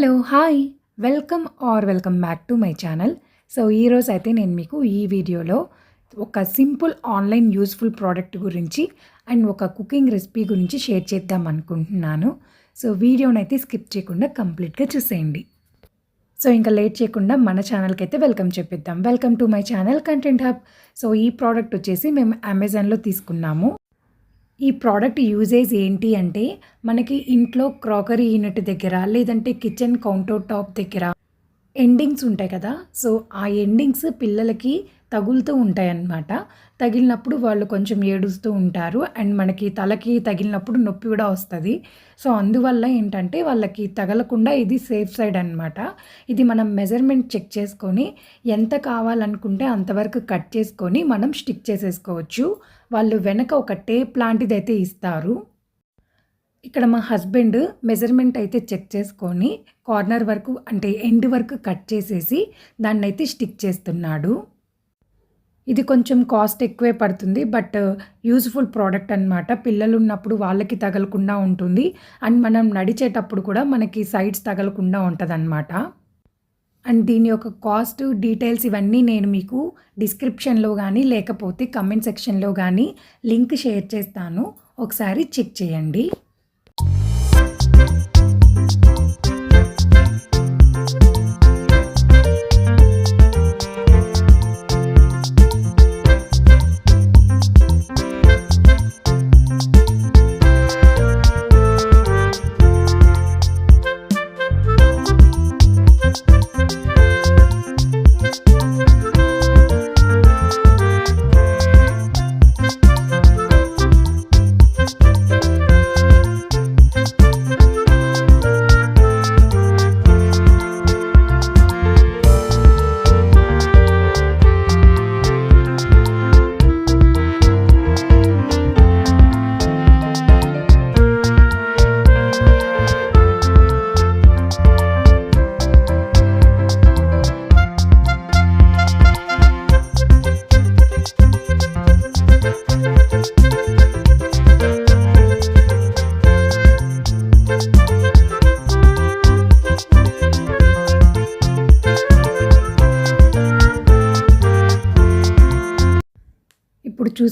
Hello hi. Welcome or welcome back to my channel. So ఈరోజు అయితే నేను మీకు ఈ వీడియోలో ఒక సింపుల్ ఆన్లైన్ యూస్ఫుల్ ప్రోడక్ట్ గురించి అండ్ ఒక కుకింగ్ రెసిపీ గురించి షేర్ చేద్దాం అనుకుంటున్నాను. సో వీడియోని అయితే స్కిప్ చేయకుండా కంప్లీట్గా చూసేయండి. సో ఇంకా లేట్ చేయకుండా మన ఛానల్కి అయితే welcome చెప్పిద్దాం. Welcome to my channel content hub. So ఈ ప్రోడక్ట్ వచ్చేసి మేము అమెజాన్లో తీసుకున్నాము. ఈ ప్రోడక్ట్ యూజేజ్ ఏంటి అంటే మనకి ఇంట్లో క్రాకరీ యూనిట్ దగ్గర లేదంటే కిచెన్ కౌంటర్ టాప్ దగ్గర ఎండింగ్స్ ఉంటాయి కదా. సో ఆ ఎండింగ్స్ పిల్లలకి తగులుతూ ఉంటాయన్నమాట. తగిలినప్పుడు వాళ్ళు కొంచెం ఏడుస్తూ ఉంటారు. అండ్ మనకి తలకి తగిలినప్పుడు నొప్పి కూడా వస్తుంది. సో అందువల్ల ఏంటంటే వాళ్ళకి తగలకుండా ఇది సేఫ్ సైడ్ అనమాట ఇది మనం మెజర్మెంట్ చెక్ చేసుకొని ఎంత కావాలనుకుంటే అంతవరకు కట్ చేసుకొని మనం స్టిక్ చేసేసుకోవచ్చు. వాళ్ళు వెనక ఒక టేప్ లాంటిది అయితే ఇస్తారు. ఇక్కడ మా హస్బెండ్ మెజర్మెంట్ అయితే చెక్ చేసుకొని కార్నర్ వరకు అంటే ఎండ్ వరకు కట్ చేసేసి దాన్ని అయితే స్టిక్ చేస్తున్నాడు. ఇది కొంచెం కాస్ట్ ఎక్కువే పడుతుంది బట్ యూజ్ఫుల్ ప్రోడక్ట్ అనమాట పిల్లలు ఉన్నప్పుడు వాళ్ళకి తగలకుండా ఉంటుంది. అండ్ మనం నడిచేటప్పుడు కూడా మనకి సైడ్స్ తగలకుండా ఉంటుంది అండ్ దీని యొక్క కాస్ట్ డీటెయిల్స్ ఇవన్నీ నేను మీకు డిస్క్రిప్షన్లో కానీ లేకపోతే కమెంట్ సెక్షన్లో కానీ లింక్ షేర్ చేస్తాను. ఒకసారి చెక్ చేయండి.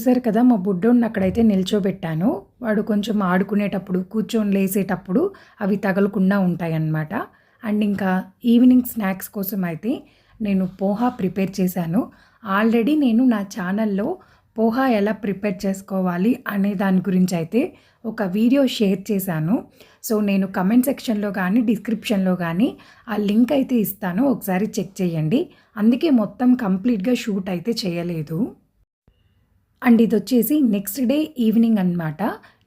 చూసారు కదా మా బుడ్డోడిని అక్కడైతే నిల్చోబెట్టాను. వాడు కొంచెం ఆడుకునేటప్పుడు కూర్చొని లేసేటప్పుడు అవి తగలకుండా ఉంటాయన్నమాట. అండ్ ఇంకా ఈవినింగ్ స్నాక్స్ కోసం అయితే నేను పోహా ప్రిపేర్ చేశాను. ఆల్రెడీ నేను నా ఛానల్లో పోహా ఎలా ప్రిపేర్ చేసుకోవాలి అనే దాని గురించి అయితే ఒక వీడియో షేర్ చేశాను. సో నేను కమెంట్ సెక్షన్లో కానీ డిస్క్రిప్షన్లో కానీ ఆ లింక్ అయితే ఇస్తాను. ఒకసారి చెక్ చేయండి. అందుకే మొత్తం కంప్లీట్గా షూట్ అయితే చేయలేదు. అండ్ ఇది వచ్చేసి నెక్స్ట్ డే ఈవినింగ్ అనమాట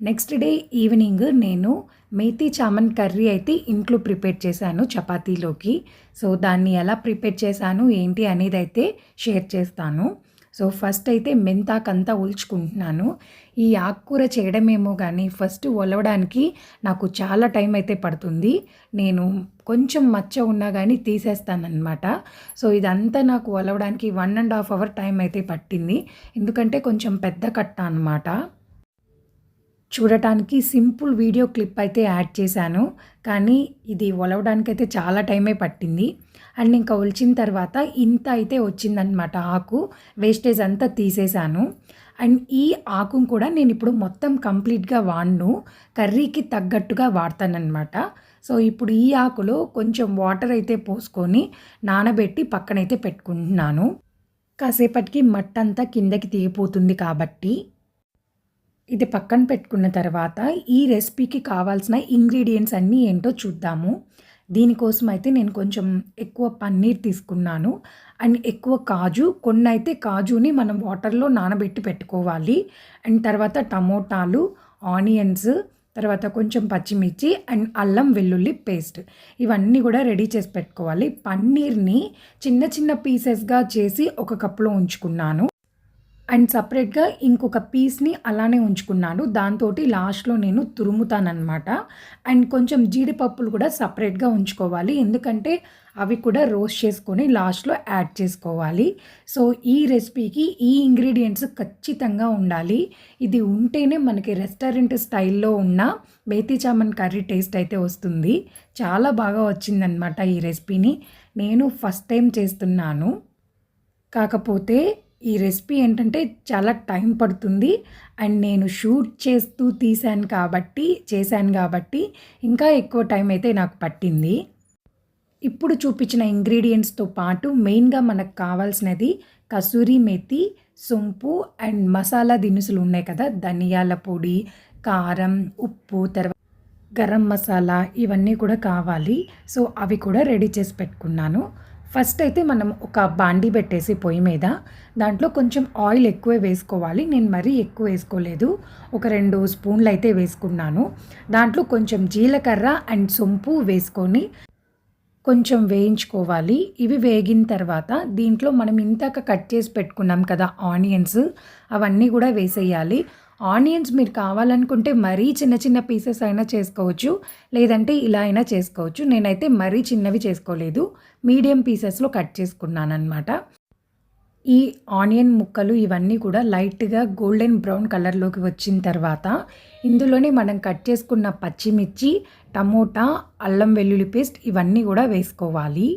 నెక్స్ట్ డే ఈవినింగ్ నేను మేతి చామన్ కర్రీ అయితే ఇంట్లో ప్రిపేర్ చేశాను చపాతీలోకి. సో దాన్ని ఎలా ప్రిపేర్ చేశాను ఏంటి అనేది అయితే షేర్ చేస్తాను. సో ఫస్ట్ అయితే మెంతాకంతా ఉల్చుకుంటున్నాను. ఈ ఆకుకూర చేయడమేమో కానీ ఫస్ట్ ఒలవడానికి నాకు చాలా టైం అయితే పడుతుంది. నేను కొంచెం మచ్చ ఉన్నా కానీ తీసేస్తానమాట సో ఇదంతా నాకు ఒలవడానికి one and half hour time అయితే పట్టింది. ఎందుకంటే కొంచెం పెద్ద కట్ట అనమాట చూడటానికి సింపుల్ వీడియో క్లిప్ అయితే యాడ్ చేశాను. కానీ ఇది ఒలవడానికి అయితే చాలా టైమే పట్టింది. అండ్ ఇంకా ఒలిచిన తర్వాత ఇంత అయితే వచ్చిందనమాట ఆకు. వేస్టేజ్ అంతా తీసేశాను అండ్ ఈ ఆకును కూడా నేను ఇప్పుడు మొత్తం కంప్లీట్గా వాడను. కర్రీకి తగ్గట్టుగా వాడతానమాట సో ఇప్పుడు ఈ ఆకులో కొంచెం వాటర్ అయితే పోసుకొని నానబెట్టి పక్కనైతే పెట్టుకుంటున్నాను. కాసేపటికి మట్టంతా కిందకి దిగిపోతుంది కాబట్టి. ఇది పక్కన పెట్టుకున్న తర్వాత ఈ రెసిపీకి కావాల్సిన ఇంగ్రీడియంట్స్ అన్నీ ఏంటో చూద్దాము. దీనికోసం అయితే నేను కొంచెం ఎక్కువ పన్నీర్ తీసుకున్నాను. అండ్ ఎక్కువ కాజు కొన్ని అయితే కాజుని మనం వాటర్లో నానబెట్టి పెట్టుకోవాలి. అండ్ తర్వాత టమోటాలు ఆనియన్స్ తర్వాత కొంచెం పచ్చిమిర్చి అండ్ అల్లం వెల్లుల్లి పేస్ట్. ఇవన్నీ కూడా రెడీ చేసి పెట్టుకోవాలి. పన్నీర్ని చిన్న చిన్న పీసెస్గా చేసి ఒక కప్లో ఉంచుకున్నాను. అండ్ సపరేట్గా ఇంకొక పీస్ని అలానే ఉంచుకున్నాను. దాంతో లాస్ట్లో నేను తురుముతానమాట అండ్ కొంచెం జీడిపప్పులు కూడా సపరేట్గా ఉంచుకోవాలి. ఎందుకంటే అవి కూడా రోస్ట్ చేసుకొని లాస్ట్లో యాడ్ చేసుకోవాలి. సో ఈ రెసిపీకి ఈ ఇంగ్రీడియంట్స్ ఖచ్చితంగా ఉండాలి. ఇది ఉంటేనే మనకి రెస్టారెంట్ స్టైల్లో ఉన్న మేతి చామన్ కర్రీ టేస్ట్ అయితే వస్తుంది. చాలా బాగా వచ్చిందనమాట ఈ రెసిపీని. నేను ఫస్ట్ టైం చేస్తున్నాను. కాకపోతే ఈ రెసిపీ ఏంటంటే చాలా టైం పడుతుంది అండ్ నేను షూట్ చేస్తూ తీశాను కాబట్టి చేశాను కాబట్టి ఇంకా ఎక్కువ టైం అయితే నాకు పట్టింది. ఇప్పుడు చూపించిన ఇంగ్రీడియంట్స్తో పాటు మెయిన్గా మనకు కావాల్సినది కసూరి మెతి సొంపు అండ్ మసాలా దినుసులు ఉన్నాయి కదా ధనియాల పొడి కారం ఉప్పు తర్వాత గరం మసాలా ఇవన్నీ కూడా కావాలి. సో అవి కూడా రెడీ చేసి పెట్టుకున్నాను. ఫస్ట్ అయితే మనం ఒక బాండి పెట్టేసి పొయ్యి మీద దాంట్లో కొంచెం ఆయిల్ ఎక్కువ వేసుకోవాలి. నేను మరీ ఎక్కువ వేసుకోలేదు. ఒక రెండు స్పూన్లు అయితే వేసుకున్నాను. దాంట్లో కొంచెం జీలకర్ర అండ్ సొంపు వేసుకొని కొంచెం వేయించుకోవాలి. ఇవి వేగిన తర్వాత దీంట్లో మనం ఇంతాక కట్ చేసి పెట్టుకున్నాం కదా ఆనియన్స్ అవన్నీ కూడా వేసేయాలి. ఆనియన్స్ మీరు కావాలనుకుంటే మరీ చిన్న చిన్న పీసెస్ అయినా చేసుకోవచ్చు లేదంటే ఇలా అయినా చేసుకోవచ్చు. నేనైతే మరీ చిన్నవి చేసుకోలేదు మీడియం పీసెస్లో కట్ చేసుకున్నాను అనమాట ఈ ఆనియన్ ముక్కలు ఇవన్నీ కూడా లైట్గా గోల్డెన్ బ్రౌన్ కలర్లోకి వచ్చిన తర్వాత ఇందులోనే మనం కట్ చేసుకున్న పచ్చిమిర్చి టమోటా అల్లం వెల్లుల్లి పేస్ట్ ఇవన్నీ కూడా వేసుకోవాలి.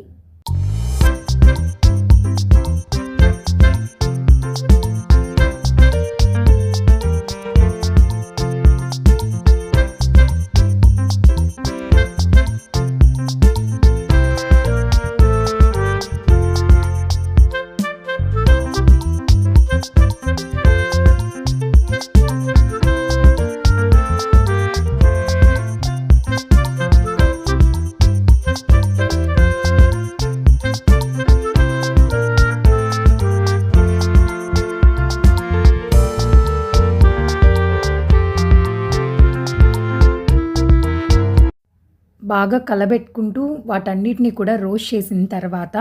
బాగా కలబెట్టుకుంటూ వాటన్నిటిని కూడా రోస్ట్ చేసిన తర్వాత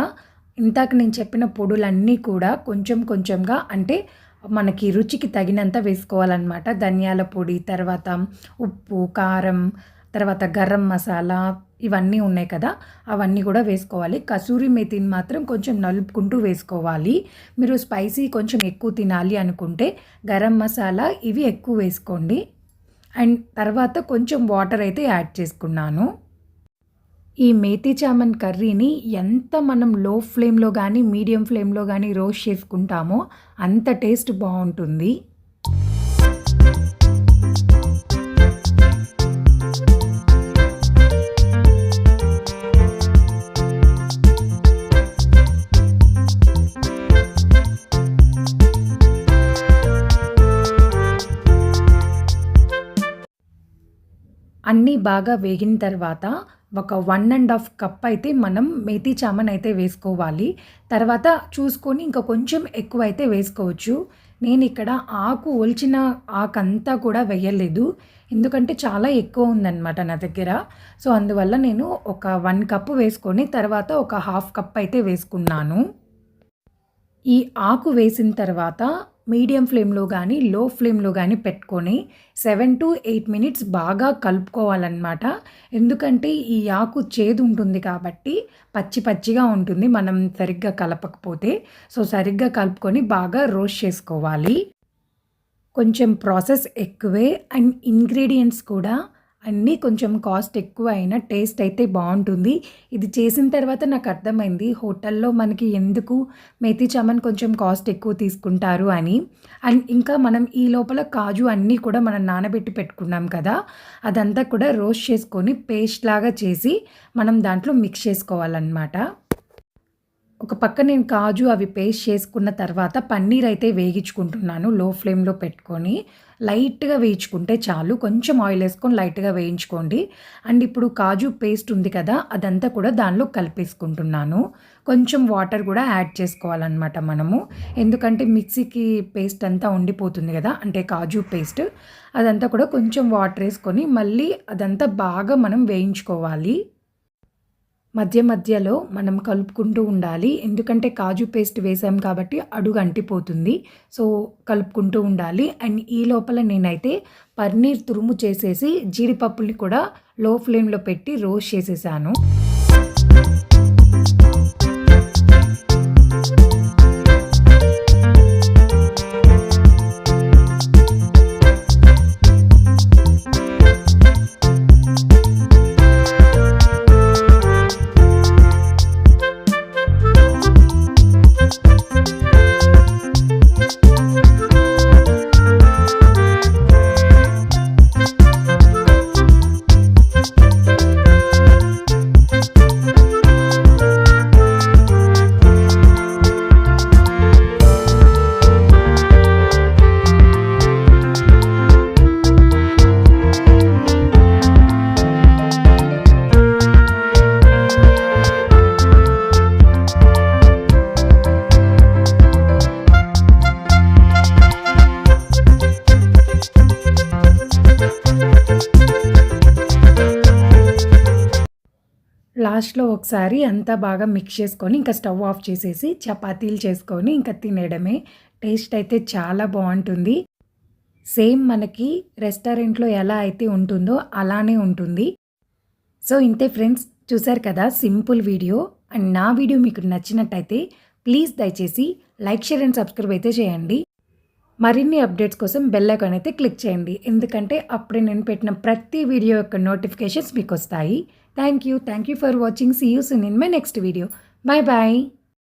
ఇంతాక నేను చెప్పిన పొడులన్నీ కూడా కొంచెం కొంచెంగా అంటే మనకి రుచికి తగినంత వేసుకోవాలన్నమాట. ధనియాల పొడి తర్వాత ఉప్పు కారం తర్వాత గరం మసాలా ఇవన్నీ ఉన్నాయి కదా అవన్నీ కూడా వేసుకోవాలి. కసూరి మెతిని మాత్రం కొంచెం నలుపుకుంటూ వేసుకోవాలి. మీరు స్పైసీ కొంచెం ఎక్కువ తినాలి అనుకుంటే గరం మసాలా ఇవి ఎక్కువ వేసుకోండి. అండ్ తర్వాత కొంచెం వాటర్ అయితే యాడ్ చేసుకున్నాను. ఈ మేతి చామన్ కర్రీని ఎంత మనం లో ఫ్లేమ్లో కానీ మీడియం ఫ్లేమ్లో కానీ రోస్ట్ చేసుకుంటామో అంత టేస్ట్ బాగుంటుంది. అన్నీ బాగా వేగిన తర్వాత ఒక వన్ అండ్ హాఫ్ కప్ అయితే మనం మేతి చామన్ అయితే వేసుకోవాలి. తర్వాత చూసుకొని ఇంకా కొంచెం ఎక్కువ అయితే వేసుకోవచ్చు. నేను ఇక్కడ ఆకు ఒలిచిన ఆకంతా కూడా వేయలేదు. ఎందుకంటే చాలా ఎక్కువ ఉందన్నమాట నా దగ్గర. సో అందువల్ల నేను ఒక వన్ కప్ వేసుకొని తర్వాత ఒక హాఫ్ కప్ అయితే వేసుకున్నాను. ఈ ఆకు వేసిన తర్వాత మీడియం ఫ్లేమ్లో కానీ లో ఫ్లేమ్లో కానీ పెట్టుకొని సెవెన్ టు ఎయిట్ మినిట్స్ బాగా కలుపుకోవాలన్నమాట. ఎందుకంటే ఈ ఆకు చేదు ఉంటుంది కాబట్టి పచ్చి పచ్చిగా ఉంటుంది మనం సరిగ్గా కలపకపోతే. సో సరిగ్గా కలుపుకొని బాగా రోస్ట్ చేసుకోవాలి. కొంచెం ప్రాసెస్ ఎక్కువే అండ్ ఇంగ్రీడియంట్స్ కూడా అన్నీ కొంచెం కాస్ట్ ఎక్కువ అయినా టేస్ట్ అయితే బాగుంటుంది. ఇది చేసిన తర్వాత నాకు అర్థమైంది హోటల్లో మనకి ఎందుకు మేతి చామన్ కొంచెం కాస్ట్ ఎక్కువ తీసుకుంటారు అని. అండ్ ఇంకా మనం ఈ లోపల కాజు అన్నీ కూడా మనం నానబెట్టి పెట్టుకున్నాం కదా అదంతా కూడా రోస్ట్ చేసుకొని పేస్ట్ లాగా చేసి మనం దాంట్లో మిక్స్ చేసుకోవాలన్నమాట. ఒక పక్క నేను కాజు అవి పేస్ట్ చేసుకున్న తర్వాత పన్నీర్ అయితే వేగించుకుంటున్నాను లో ఫ్లేమ్లో పెట్టుకొని. లైట్గా వేయించుకుంటే చాలు. కొంచెం ఆయిల్ వేసుకొని లైట్గా వేయించుకోండి. అండ్ ఇప్పుడు కాజు పేస్ట్ ఉంది కదా అదంతా కూడా దానిలో కలిపేసుకుంటున్నాను. కొంచెం వాటర్ కూడా యాడ్ చేసుకోవాలన్నమాట మనము. ఎందుకంటే మిక్సీకి పేస్ట్ అంతా ఉండిపోతుంది కదా అంటే కాజు పేస్ట్. అదంతా కూడా కొంచెం వాటర్ వేసుకొని మళ్ళీ అదంతా బాగా మనం వేయించుకోవాలి. మధ్య మధ్యలో మనం కలుపుకుంటూ ఉండాలి. ఎందుకంటే కాజు పేస్ట్ వేసాం కాబట్టి అడుగు అంటిపోతుంది. సో కలుపుకుంటూ ఉండాలి. అండ్ ఈ లోపల నేనైతే పన్నీర్ తురుము చేసేసి జీడిపప్పుల్ని కూడా లో ఫ్లేమ్లో పెట్టి రోస్ట్ చేసేసాను. లాస్ట్‌లో ఒకసారి అంతా బాగా మిక్స్ చేసుకొని ఇంకా స్టవ్ ఆఫ్ చేసేసి చపాతీలు చేసుకొని ఇంకా తినేయడమే. టేస్ట్ అయితే చాలా బాగుంటుంది సేమ్ మనకి రెస్టారెంట్‌లో ఎలా అయితే ఉంటుందో అలానే ఉంటుంది. సో ఇంతే ఫ్రెండ్స్ చూసారు కదా సింపుల్ వీడియో. అండ్ నా వీడియో మీకు నచ్చినట్టయితే ప్లీజ్ దయచేసి లైక్, షేర్ అండ్ సబ్స్క్రైబ్ అయితే చేయండి. మరిన్ని అప్డేట్స్ కోసం బెల్ ఐకాన్ అయితే క్లిక్ చేయండి. ఎందుకంటే అప్పుడే నేను పెట్టిన ప్రతి వీడియో యొక్క నోటిఫికేషన్స్ మీకు వస్తాయి Thank you. Thank you for watching. See you soon in my next video. Bye bye.